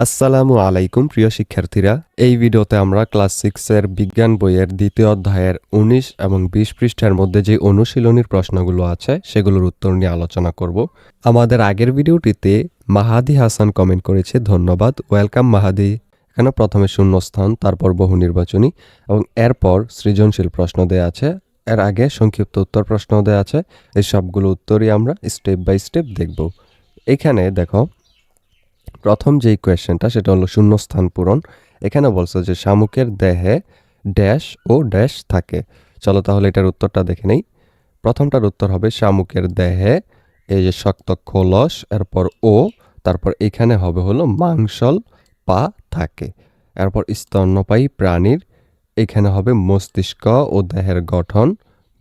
আসসালামু আলাইকুম, প্রিয় শিক্ষার্থীরা। এই ভিডিওতে আমরা ক্লাস সিক্সের বিজ্ঞান বইয়ের দ্বিতীয় অধ্যায়ের উনিশ এবং বিশ পৃষ্ঠার মধ্যে যে অনুশীলনীর প্রশ্নগুলো আছে, সেগুলোর উত্তর নিয়ে আলোচনা করব। আমাদের আগের ভিডিওটিতে মাহাদি হাসান কমেন্ট করেছে, ধন্যবাদ, ওয়েলকাম মাহাদি। এখানে প্রথমে শূন্যস্থান, তারপর বহু নির্বাচনী এবং এরপর সৃজনশীল প্রশ্ন দেয়া আছে। এর আগে সংক্ষিপ্ত উত্তর প্রশ্ন দেয়া আছে। এই সবগুলো উত্তরই আমরা স্টেপ বাই স্টেপ দেখব। এখানে দেখো প্রথম যেই কোয়েশ্চেনটা সেটা হলো শূন্যস্থান পূরণ। এখানে বলছে যে শামুকের দেহে ড্যাশ ও ড্যাশ থাকে। চলো তাহলে এটার উত্তরটা দেখে নেই। প্রথমটার উত্তর হবে শামুকের দেহে, এই যে শক্ত খোলস, এরপর ও, তারপর এখানে হবে হলো মাংসল পা থাকে। এরপর স্তন্যপায়ী প্রাণীর, এখানে হবে মস্তিষ্ক ও দেহের গঠন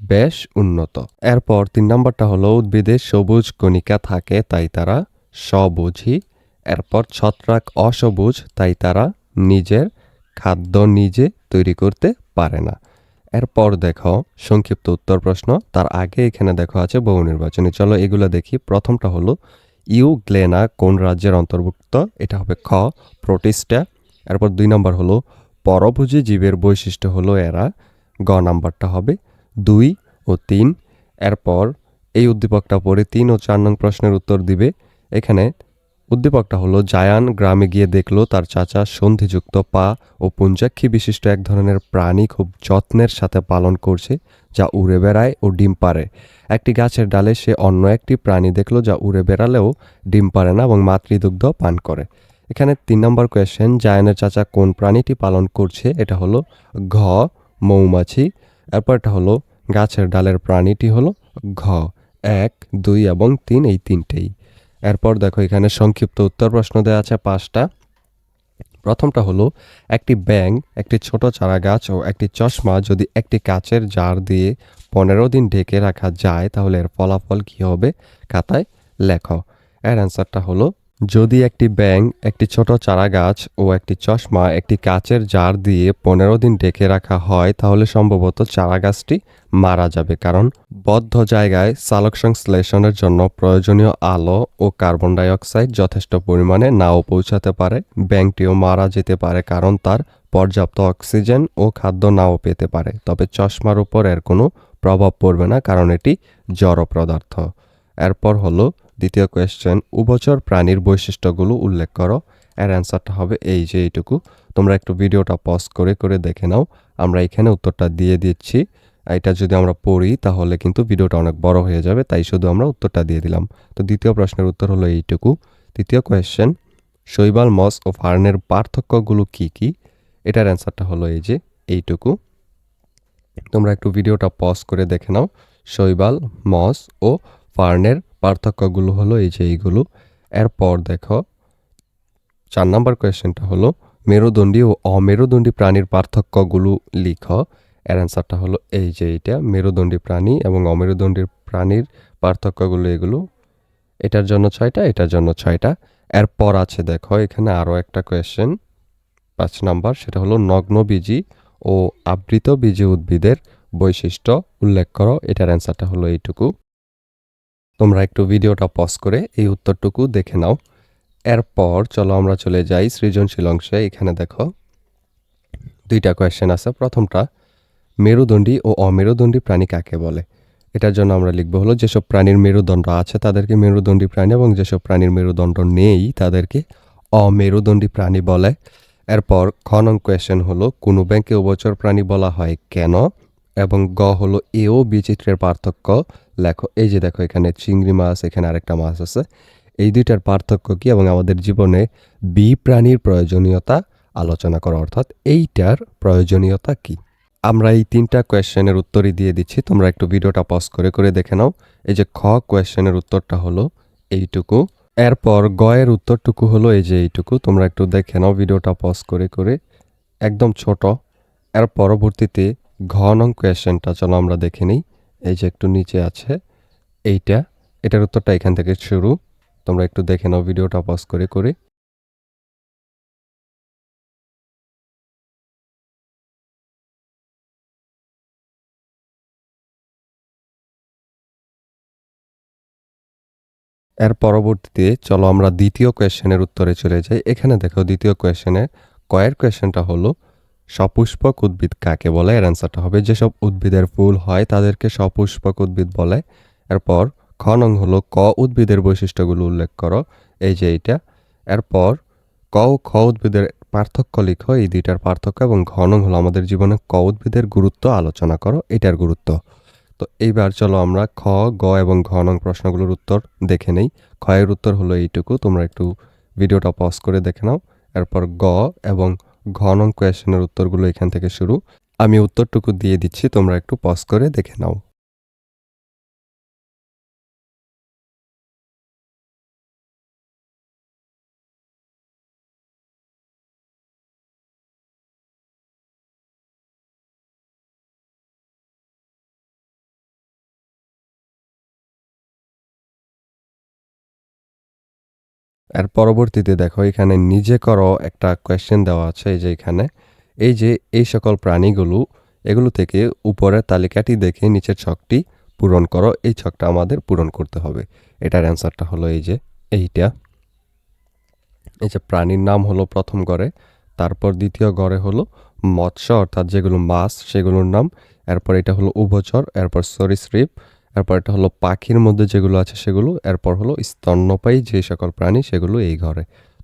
বেশ উন্নত। এরপর তিন নম্বরটা হলো উদ্ভিদের সবুজ কণিকা থাকে, তাই তারা সবুঝই এরপর ছত্রাক অসবুজ, তাই তারা নিজের খাদ্য নিজে তৈরি করতে পারে না। এরপর দেখো, সংক্ষিপ্ত উত্তর প্রশ্ন, তার আগে এখানে দেখো আছে বহু নির্বাচনী। চলো এগুলো দেখি। প্রথমটা হলো, ইউ গ্লেনা কোন রাজ্যের অন্তর্ভুক্ত? এটা হবে খ, প্রোটিস্টা। এরপর দুই নম্বর হলো, পরভোজী জীবের বৈশিষ্ট্য হলো এরা। গ নাম্বারটা হবে, দুই ও তিন। এরপর এই উদ্দীপকটা পড়ে তিন ও চার নং প্রশ্নের উত্তর দিবে। এখানে উদ্দীপকটা হলো, জায়ান গ্রামে গিয়ে দেখল তার চাচা সন্ধিযুক্ত পা ও পুঞ্জাক্ষী বিশিষ্ট এক ধরনের প্রাণী খুব যত্নের সাথে পালন করছে, যা উড়ে বেড়ায় ও ডিম পারে একটি গাছের ডালে সে অন্য একটি প্রাণী দেখল যা উড়ে বেড়ালেও ডিম পারে না এবং মাতৃদুগ্ধ পান করে। এখানে তিন নম্বর কোয়েশ্চেন, জায়ানের চাচা কোন প্রাণীটি পালন করছে? এটা হলো ঘ, মৌমাছি। এরপর এটা হলো, গাছের ডালের প্রাণীটি হলো ঘ, এক, দুই এবং তিন, এই তিনটেই। এরপর দেখো এখানে সংক্ষিপ্ত উত্তর প্রশ্ন দেওয়া আছে পাঁচটা। প্রথমটা হলো, একটি ব্যাং একটি ছোট চারা গাছ ও একটি চশমা যদি একটি কাচের জার দিয়ে পনেরো দিন ঢেকে রাখা যায়, তাহলে এর ফলাফল কী হবে? খাতায় লেখ। এর অ্যান্সারটা হলো যদি একটি ব্যাং একটি ছোট চারা গাছ ও একটি চশমা একটি কাচের জার দিয়ে পনেরো দিন ঢেকে রাখা হয়, তাহলে সম্ভবত চারা গাছটি মারা যাবে। কারণ বদ্ধ জায়গায় সালোক সংশ্লেষণের জন্য প্রয়োজনীয় আলো ও কার্বন ডাই অক্সাইড যথেষ্ট পরিমাণে নাও পৌঁছাতে পারে ব্যাংকটিও মারা যেতে পারে কারণ তার পর্যাপ্ত অক্সিজেন ও খাদ্য নাও পেতে পারে। তবে চশমার উপর এর কোনো প্রভাব পড়বে না, কারণ এটি জড় পদার্থ। এরপর হলো দ্বিতীয় কোয়েশ্চেন উভচর প্রাণীর বৈশিষ্ট্যগুলো উল্লেখ করো। এর অ্যান্সারটা হবে এই যে এইটুকু। তোমরা একটু ভিডিওটা পজ করে করে দেখে নাও। আমরা এখানে উত্তরটা দিয়ে দিচ্ছি। এটা যদি আমরা পড়ি, তাহলে কিন্তু ভিডিওটা অনেক বড় হয়ে যাবে, তাই শুধু আমরা উত্তরটা দিয়ে দিলাম। তো দ্বিতীয় প্রশ্নের উত্তর হলো এইটুকু। তৃতীয় কোয়েশ্চেন শৈবাল, মস ও ফার্নের পার্থক্যগুলো কি কি? এটার অ্যান্সারটা হলো এই যে এইটুকু। তোমরা একটু ভিডিওটা পজ করে দেখে নাও। শৈবাল, মস ও ফার্নের পার্থক্যগুলো হলো এই যে এইগুলো। এরপর দেখো, চার নম্বর কোয়েশ্চেনটা হলো, মেরুদণ্ডী ও অমেরুদণ্ডী প্রাণীর পার্থক্যগুলো লিখো। এর অ্যান্সারটা হলো এই যে এইটা, মেরুদণ্ডী প্রাণী এবং অমেরুদণ্ডী প্রাণীর পার্থক্যগুলো এগুলো। এটার জন্য ছয়টা, এটার জন্য ছয়টা। এরপর আছে দেখো, এখানে আরও একটা কোয়েশ্চেন, পাঁচ নাম্বার, সেটা হলো নগ্নবীজি ও আবৃত বীজি উদ্ভিদের বৈশিষ্ট্য উল্লেখ করো। এটার অ্যান্সারটা হলো এইটুকু। তোমরা একটু ভিডিওটা পজ করে এই উত্তরটুকু দেখে নাও। এরপর চলো আমরা চলে যাই সৃজনশীল অংশে। এখানে দেখো, দুইটা কোয়েশ্চেন আছে। প্রথমটা, মেরুদণ্ডী ও অমেরুদণ্ডী প্রাণী কাকে বলে? এটার জন্য আমরা লিখব হলো, যেসব প্রাণীর মেরুদণ্ড আছে তাদেরকে মেরুদণ্ডী প্রাণী এবং যেসব প্রাণীর মেরুদণ্ড নেই তাদেরকে অমেরুদণ্ডী প্রাণী বলে। এরপর খ নং কোয়েশ্চেন হলো, কোনো ব্যাংকে উভচর প্রাণী বলা হয় কেন? এবং গ হলো এও বিচিত্রের পার্থক্য। লেখো, এই যে দেখো এখানে চিংড়ি মাছ, এখানে আরেকটা মাছ আছে। এই দুইটার পার্থক্য কি এবং আমাদের জীবনে বি প্রাণীর প্রয়োজনীয়তা আলোচনা করা, অর্থাৎ এইটার প্রয়োজনীয়তা কি? আমরা এই তিনটা কোয়েশ্চেনের উত্তরই দিয়ে দিচ্ছি, তোমরা একটু ভিডিওটা পজ করে করে দেখে নাও। এই যে খ কোয়েশ্চেনের উত্তরটা হলো এইটুকু। এরপর গ এর উত্তরটুকু হলো এই যে এইটুকু, তোমরা একটু দেখে নাও ভিডিওটা পজ করে করে। একদম ছোট। এর পরবর্তীতে ঘ নং কোয়েশ্চেনটা চলো আমরা দেখে নিই। এই যে একটু নিচে আছে, এইটা, এটার উত্তরটা এখান থেকে শুরু। তোমরা একটু দেখে নাও ভিডিওটা পজ করে করে। এর পরবর্তীতে চলো আমরা দ্বিতীয় কোয়েশ্চেনের উত্তরে চলে যাই। এখানে দেখো দ্বিতীয় কোয়েশ্চেনে কয়ের কোয়েশ্চেনটা হলো সপুষ্পক উদ্ভিদ কাকে বলে? এর অ্যান্সারটা হবে, যেসব উদ্ভিদের ফুল হয় তাদেরকে সপুষ্পক উদ্ভিদ বলে। এরপর খ নং হলো ক উদ্ভিদের বৈশিষ্ট্যগুলো উল্লেখ করো। এই যে এইটা। এরপর ক ও খ উদ্ভিদের পার্থক্য লিখো। এই দুইটার পার্থক্য এবং ঘ নং হলো আমাদের জীবনে ক উদ্ভিদের গুরুত্ব আলোচনা করো। এটার গুরুত্ব। তো এইবার চলো আমরা খ, গ এবং ঘ নং প্রশ্নগুলোর উত্তর দেখে নেই। ক্ষয়ের উত্তর হলো এইটুকু। তোমরা একটু ভিডিওটা পজ করে দেখে নাও। এরপর গ এবং ঘ নং কোয়েশনের উত্তরগুলো এখান থেকে শুরু। আমি উত্তরটুকু দিয়ে দিচ্ছি, তোমরা একটু পজ করে দেখে নাও। এর পরবর্তীতে দেখো, এখানে নিজে করো একটা কোয়েশ্চেন দেওয়া আছে, এই যে এখানে। এই যে এই সকল প্রাণীগুলো, এগুলো থেকে উপরের তালিকাটি দেখে নিচের ছকটি পূরণ করো, এই ছকটা আমাদের পূরণ করতে হবে। এটার অ্যান্সারটা হলো এই যে এইটা। এই যে প্রাণীর নাম হলো প্রথম গড়ে, তারপর দ্বিতীয় গড়ে হলো মৎস্য, অর্থাৎ যেগুলো মাছ, সেগুলোর নাম। এরপর এটা হলো উভচর, এরপর সরীসৃপ এরপর এটা হলো পাখির মধ্যে যেগুলো আছে সেগুলো, এরপর হলো স্তন্যপায়ী যে সকল প্রাণী সেগুলো এই ঘরে।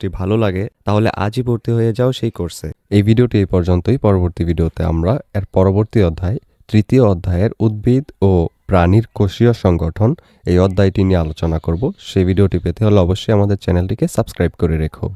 কোর্সটি ভালো লাগে, তাহলে আজই ভর্তি হয়ে যাও সেই কোর্সে। এই ভিডিওটি এই পর্যন্তই। পরবর্তী ভিডিওতে আমরা এর পরবর্তী অধ্যায়, তৃতীয় অধ্যায়ের উদ্ভিদ ও প্রাণীর কোষীয় সংগঠন এই অধ্যায়টি নিয়ে আলোচনা করব। সেই ভিডিওটি পেতে হলে অবশ্যই আমাদের চ্যানেলটিকে সাবস্ক্রাইব করে রেখো।